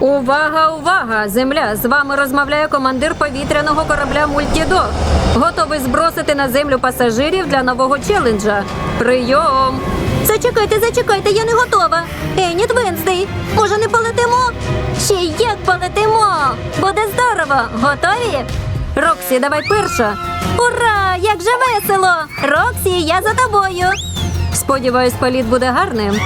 Увага, увага! Земля! З вами розмовляє командир повітряного корабля Мультідок. Готовий збросити на землю пасажирів для нового челенджа. Прийом! Зачекайте, зачекайте, я не готова. Еніт Венздей, може не полетимо? Ще як полетимо? Буде здорово. Готові? Роксі, давай перша. Ура! Як же весело! Роксі, я за тобою. Сподіваюсь, політ буде гарним.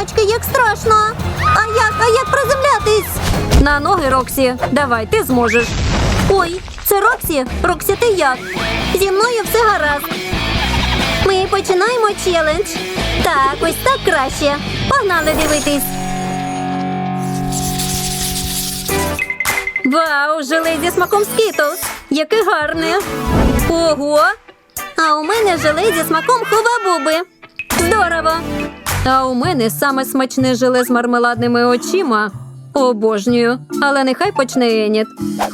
Мамочки, як страшно. А як, а як приземлятись? На ноги, Роксі. Давай, ти зможеш. Ой, це Роксі? Роксі, ти як? Зі мною все гаразд. Ми починаємо челендж. Так, ось так краще. Погнали дивитись. Вау, желе зі смаком скітлз. Яке гарне. Ого! А у мене желе зі смаком хова-буби. Здорово! А у мене саме смачне желе з мармеладними очима. Обожнюю, але нехай почне Еніт.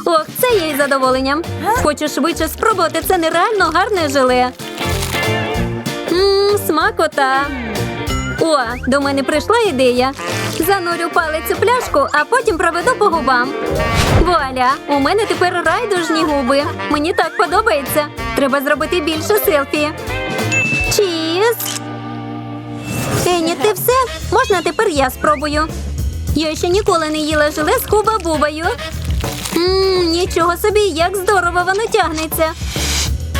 Ох, це я із задоволенням. Хочу швидше спробувати це нереально гарне желе. Мм, смакота. О, до мене прийшла ідея. Занурю палець у пляшку, а потім проведу по губам. Вуаля, у мене тепер райдужні губи. Мені так подобається. Треба зробити більше селфі. Чіз. Ти все? Можна тепер я спробую. Я ще ніколи не їла желе з хуба-бубою. Ммм, нічого собі, як здорово воно тягнеться.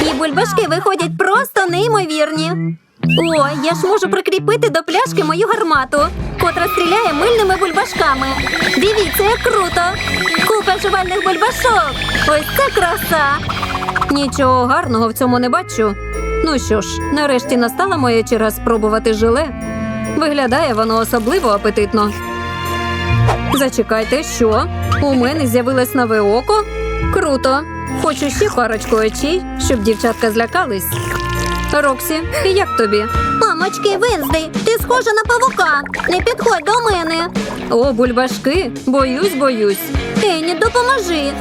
І бульбашки виходять просто неймовірні. О, я ж можу прикріпити до пляшки мою гармату, котра стріляє мильними бульбашками. Дивіться, як круто! Купа жувальних бульбашок. Ось це краса. Нічого гарного в цьому не бачу. Ну що ж, нарешті настала моя черга спробувати желе. Виглядає воно особливо апетитно. Зачекайте, що? У мене з'явилось нове око? Круто. Хочу ще парочку очей, щоб дівчатка злякались. Роксі, як тобі? Мамочки, Венздей, ти схожа на павука. Не підходь до мене. О, бульбашки, боюсь, боюсь. Ені, допоможи.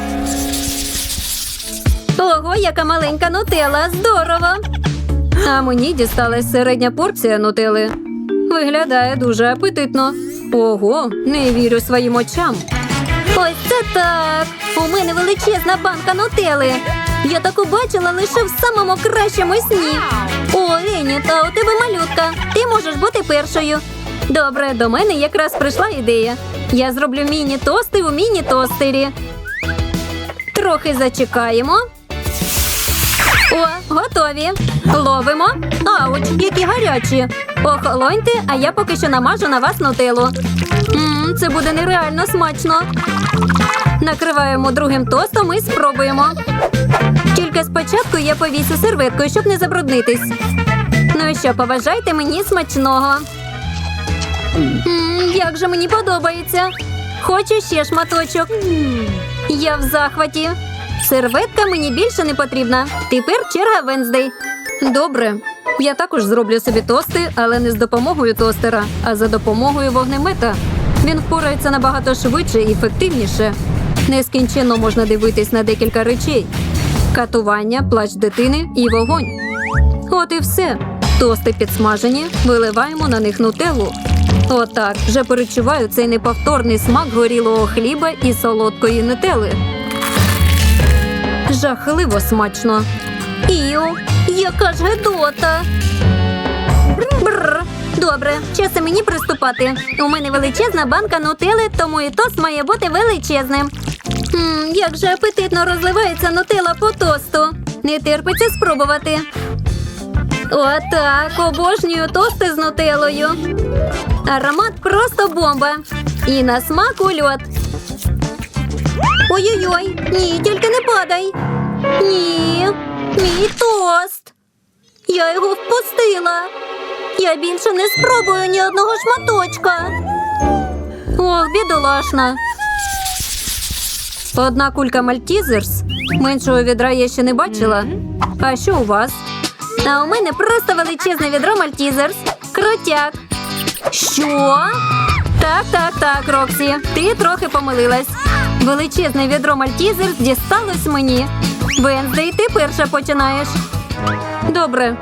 Ого, яка маленька нутела, здорово. А мені дісталась середня порція нутели. Виглядає дуже апетитно. Ого, не вірю своїм очам. Ось це так. У мене величезна банка нутели. Я таку бачила лише в самому кращому сні. О, Ені, та у тебе малютка. Ти можеш бути першою. Добре, до мене якраз прийшла ідея. Я зроблю міні-тости у міні-тостері. Трохи зачекаємо. О, готові. Ловимо. Ауч, які гарячі. Охолоньте, а я поки що намажу на вас нутелу. Мм, це буде нереально смачно. Накриваємо другим тостом і спробуємо. Тільки спочатку я повісю серветкою, щоб не забруднитись. Ну і що, побажайте мені смачного. М, як же мені подобається. Хочу ще шматочок. Я в захваті. Серветка мені більше не потрібна. Тепер черга Венздей. Добре. Я також зроблю собі тости, але не з допомогою тостера, а за допомогою вогнемета. Він впорається набагато швидше і ефективніше. Нескінченно можна дивитись на декілька речей: катування, плач дитини і вогонь. От і все. Тости підсмажені, виливаємо на них нутеллу. Отак, вже перечуваю цей неповторний смак горілого хліба і солодкої нутели. Жахливо смачно. Іу, яка ж гедота. Бррр. Добре, час мені приступати. У мене величезна банка нутели, тому і тост має бути величезним. М, як же апетитно розливається нутела по тосту. Не терпиться спробувати. Отак, обожнюю тости з нутелою. Аромат просто бомба. І на смак ульот. Ой-ой-ой, ні, тільки не падай. Ні, мій тост. Я його впустила. Я більше не спробую ні одного шматочка. Ох, бідолашна. Одна кулька Мальтізерс. Меншого відра я ще не бачила. А що у вас? А у мене просто величезне відро Мальтізерс. Крутяк. Що? Так, так, так, Роксі. Ти трохи помилилась. Величезне відро Мальтізерс дісталось мені. Венздей, ти перша починаєш. Добре.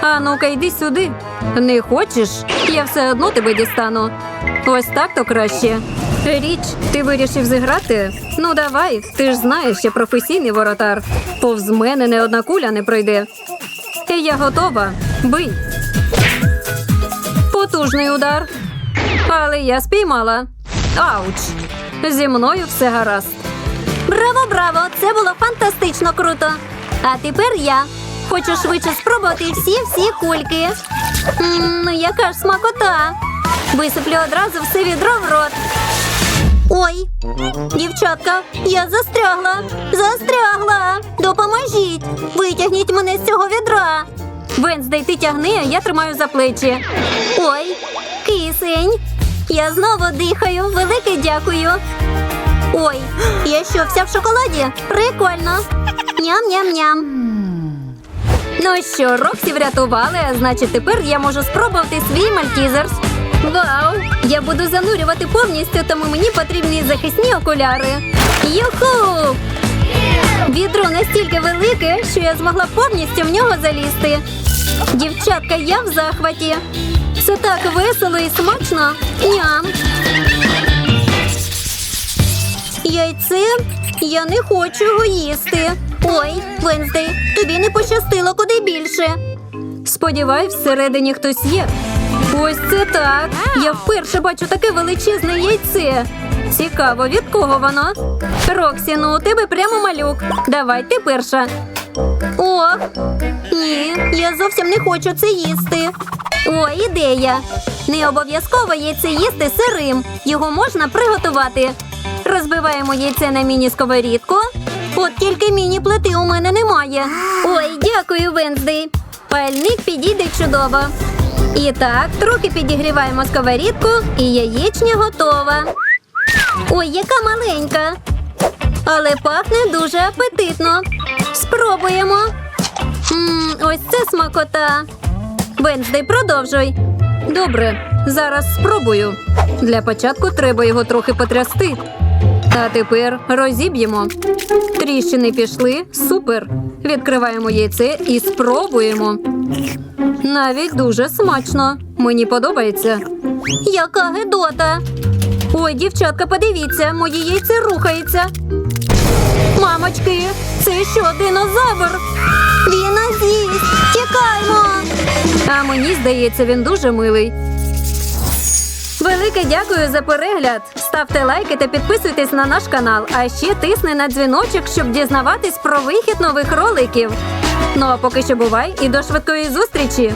А ну-ка, йди сюди. Не хочеш? Я все одно тебе дістану. Ось так то краще. Річ, ти вирішив зіграти? Ну давай, ти ж знаєш, я професійний воротар. Повз мене не одна куля не пройде. І я готова. Бий. Потужний удар. Але я спіймала. Ауч! Зі мною все гаразд. Браво, браво! Це було фантастично круто. А тепер я хочу швидше спробувати всі-всі кульки. Ну яка ж смакота. Висиплю одразу все відро в рот. Ой, дівчатка, я застрягла. Застрягла. Допоможіть. Витягніть мене з цього відра. Венздей, ти тягни, а я тримаю за плечі. Ой, кисень. Я знову дихаю. Велике дякую. Ой, я що, вся в шоколаді? Прикольно. Ням-ням-ням. Ну що, Роксі врятували, а значить тепер я можу спробувати свій мальтізерс. Вау! Я буду занурювати повністю, тому мені потрібні захисні окуляри. Юху! Відро настільки велике, що я змогла повністю в нього залізти. Дівчатка, я в захваті. Так весело і смачно. Ням. Яйце? Я не хочу його їсти. Ой, Венздей, тобі не пощастило куди більше. Сподіваюсь, всередині хтось є. Ось це так. Я вперше бачу таке величезне яйце. Цікаво, від кого воно? Роксі, ну у тебе прямо малюк. Давай ти перша. Ох, ні, я зовсім не хочу це їсти. Ой, ідея. Не обов'язково яйце їсти сирим. Його можна приготувати. Розбиваємо яйце на міні-сковорідку. От тільки міні-плити у мене немає. Ой, дякую, Венздей. Пальник підійде чудово. І так, трохи підігріваємо сковорідку, і яєчня готова. Ой, яка маленька. Але пахне дуже апетитно. Спробуємо. М, ось це смакота. Венздей, продовжуй. Добре, зараз спробую. Для початку треба його трохи потрясти. А тепер розіб'ємо. Тріщини пішли. Супер. Відкриваємо яйце і спробуємо. Навіть дуже смачно. Мені подобається. Яка гидота. Ой, дівчатка, подивіться, моє яйце рухається. Мамочки, це що, динозавр? Він нас з'їсть. Тікаймо. А мені здається, він дуже милий. Велике дякую за перегляд. Ставте лайки та підписуйтесь на наш канал. А ще тисни на дзвіночок, щоб дізнаватись про вихід нових роликів. Ну а поки що бувай і до швидкої зустрічі!